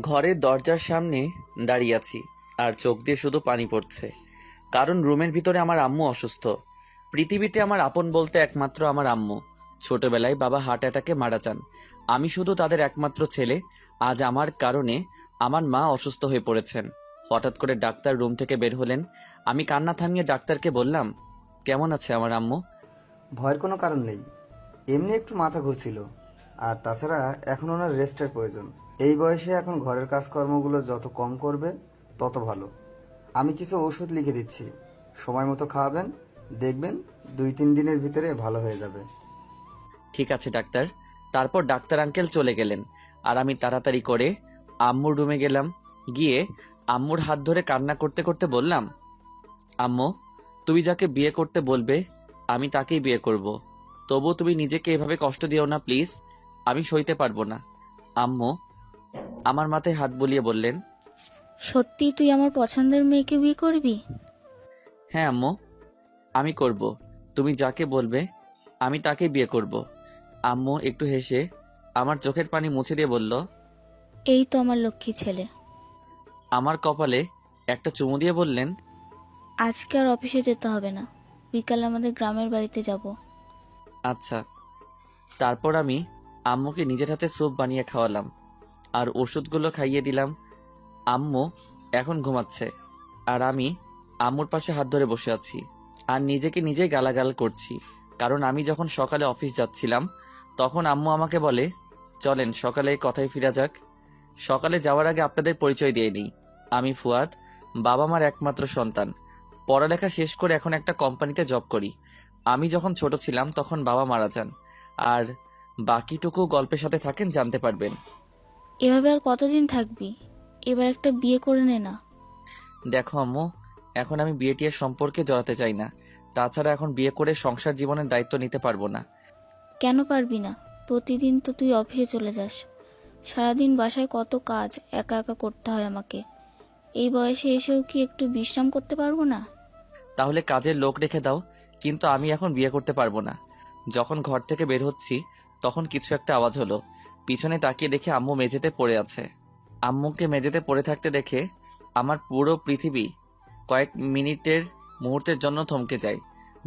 ঘরের দরজার সামনে দাঁড়িয়ে আছি আর চোখ দিয়ে শুধু পানি পড়ছে। কারণ রুমের ভিতরে আমার আম্মু অসুস্থ। পৃথিবীতে আমার আপন বলতে একমাত্র আমার আম্মু। ছোটবেলায় বাবা হার্ট অ্যাটাকে মারা যান। আমি শুধু তাদের একমাত্র ছেলে। আজ আমার কারণে আমার মা অসুস্থ হয়ে পড়েছেন। হঠাৎ করে ডাক্তার রুম থেকে বের হলেন। আমি কান্না থামিয়ে ডাক্তারকে বললাম, কেমন আছে আমার আম্মু? ভয়ের কোনো কারণ নেই। এমনি একটু মাথা ঘুরছিল। আর তাছাড়া এখন ওনার রেস্টের প্রয়োজন। এই বয়সে এখন ঘরের কাজকর্মগুলো যত কম করবে তত ভালো। আমি কিছু ওষুধ লিখে দিচ্ছি। সময় মতো খাওয়াবেন, দেখবেন দুই তিন দিনের ভিতরে ভালো হয়ে যাবে। ঠিক আছে, ডাক্তার। তারপর ডাক্তার আঙ্কেল চলে গেলেন। আর আমি তাড়াতাড়ি করে আম্মুর রুমে গেলাম। গিয়ে আম্মুর হাত ধরে কান্না করতে করতে বললাম, আম্মু, তুমি যাকে বিয়ে করতে বলবে, আমি তাকেই বিয়ে করব। তবু তুমি নিজেকে এভাবে কষ্ট দিও না, প্লিজ। আমি সইতে পারব না। আম্মু আমার মাথায় হাত বুলিয়ে বললেন সত্যি তুই আমার পছন্দের মেয়েকে বিয়ে করবি? হ্যাঁ আম্মু আমি করব। তুমি যাকে বলবে আমি তাকে বিয়ে করব। আম্মু একটু হেসে আমার চোখের পানি মুছে দিয়ে বলল এই তো আমার লক্ষ্মী ছেলে। আমার কপালে একটা চুমু দিয়ে বললেন আজকে আর অফিসে যেতে হবে না। বিকালে আমাদের গ্রামের বাড়িতে যাব। আচ্ছা তারপর আমি আম্মুকে নিজের হাতে স্যুপ বানিয়ে খাওয়ালাম। আর ওষুধগুলো খাইয়ে দিলাম। আম্মু এখন ঘুমাচ্ছে। আর আমি আম্মুর পাশে হাত ধরে বসে আছি। আর নিজেকে নিজে গালাগাল করছি। কারণ আমি যখন সকালে অফিস যাচ্ছিলাম, তখন আম্মু আমাকে বলে, চলেন, সকালে কথায় ফিরা যাক। সকালে যাওয়ার আগে আপনাদের পরিচয় দিয়ে নিই। আমি ফুয়াদ, বাবা মার একমাত্র সন্তান। পড়ালেখা শেষ করে এখন একটা কোম্পানিতে জব করি। আমি যখন ছোট ছিলাম, তখন বাবা মারা যান। আর বাকিটুকু গল্পের সাথে থাকেন জানতে পারবেন। এভাবে আর কতদিন থাকবি? এবার একটা বিয়ে করে নে না। দেখো আম্মু এখন আমি বিয়ে টিয়ের সম্পর্কে জড়াতে চাই না। তাছাড়া এখন বিয়ে করে সংসার জীবনের দায়িত্ব নিতে পারব না। কেন পারবি না? প্রতিদিন তো তুই অফিসে চলে যাস। সারাদিন বাসায় কত কাজ একা একা করতে হয় আমাকে। এই বয়সে এসেও কি একটু বিশ্রাম করতে পারব না? তাহলে কাজের লোক রেখে দাও কিন্তু আমি এখন বিয়ে করতে পারব না। যখন ঘর থেকে বের হচ্ছি তখন কিছু একটা আওয়াজ হলো। পিছনে তাকিয়ে দেখে আম্মু মেঝেতে পড়ে আছে। আম্মুকে মেঝেতে পড়ে থাকতে দেখে আমার পুরো পৃথিবী কয়েক মিনিটের মুহূর্তের জন্য থমকে যায়।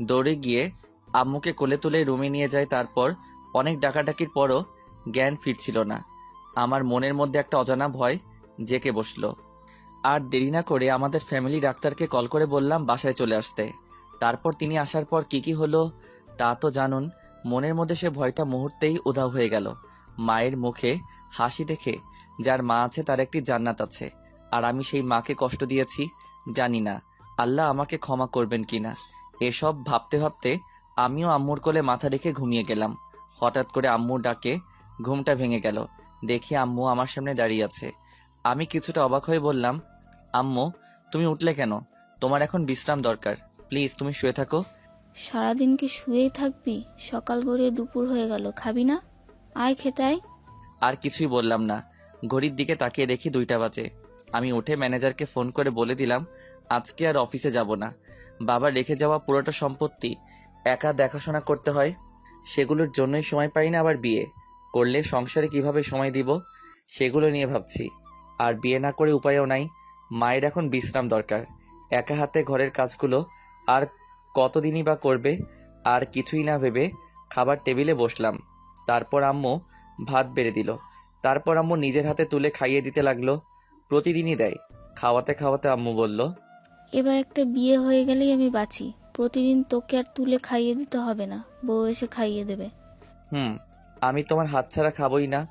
দৌড়ে গিয়ে আম্মুকে কোলে তুলে রুমে নিয়ে যায়, তারপর অনেক ডাকাডাকির পরও জ্ঞান ফিরছিল না। আমার মনের মধ্যে একটা অজানা ভয় জেকে বসল। আর দেরি না করে আমাদের ফ্যামিলি ডাক্তারকে কল করে বললাম বাসায় চলে আসতে। তারপর তিনি আসার পর কি কি হলো তা তো জানুন মনের মধ্যে সে ভয়টা মুহূর্তেই উধাও হয়ে গেল। মায়ের মুখে হাসি দেখে, যার মা আছে তার একটি জান্নাত আছে। আর আমি সেই মাকে কষ্ট দিয়েছি, জানি না, আল্লাহ আমাকে ক্ষমা করবেন কিনা এসব ভাবতে ভাবতে আমিও আম্মুর কোলে মাথা রেখে ঘুমিয়ে গেলাম। হঠাৎ করে আম্মুর ডাকে ঘুমটা ভেঙে গেল। দেখি আম্মু আমার সামনে দাঁড়িয়ে আছে। আমি কিছুটা অবাক হয়ে বললাম, আম্মু, তুমি উঠলে কেন? তোমার এখন বিশ্রাম দরকার। প্লিজ, তুমি শুয়ে থাকো। সারাদিন কি শুয়েই থাকবি? সকাল গড়িয়ে দুপুর হয়ে গেল। খাবি না? আয় খেতে আয়। আর কিছুই বললাম না। ঘড়ির দিকে তাকিয়ে দেখি দুইটা বাজে। আমি উঠে ম্যানেজারকে ফোন করে বলে দিলাম, আজকে আর অফিসে যাব না। বাবা রেখে যাওয়া পুরোটা সম্পত্তি একা দেখাশোনা করতে হয়। সেগুলোর জন্যই সময় পাই না আবার বিয়ে। করলে সংসারে কীভাবে সময় দিব? সেগুলো নিয়ে ভাবছি। আর বিয়ে না করে উপায়ও নাই। মায়ের এখন বিশ্রাম দরকার। একা হাতে ঘরের কাজগুলো আর কতদিনই বা করবে আর কিছুই না ভেবে খাবার টেবিলে বসলাম। তারপর আম্মু ভাত বেড়ে দিল। তারপর আম্মু নিজের হাতে তুলে খাইয়ে দিতে লাগল। প্রতিদিনই দেয়। খাওয়াতে খাওয়াতে আম্মু বলল এবার একটা বিয়ে হয়ে গেলেই আমি বাঁচি। প্রতিদিন তোকে আর তুলে খাইয়ে দিতে হবে না। বউ এসে খাইয়ে দেবে। হুম আমি তোমার হাত ছাড়া খাবই না।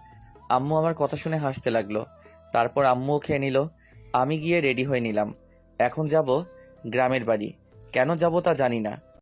আম্মু আমার কথা শুনে হাসতে লাগল। তারপর আম্মুও খেয়ে নিল। আমি গিয়ে রেডি হয়ে নিলাম। এখন যাব গ্রামের বাড়ি। কেন যাব তা জানি না।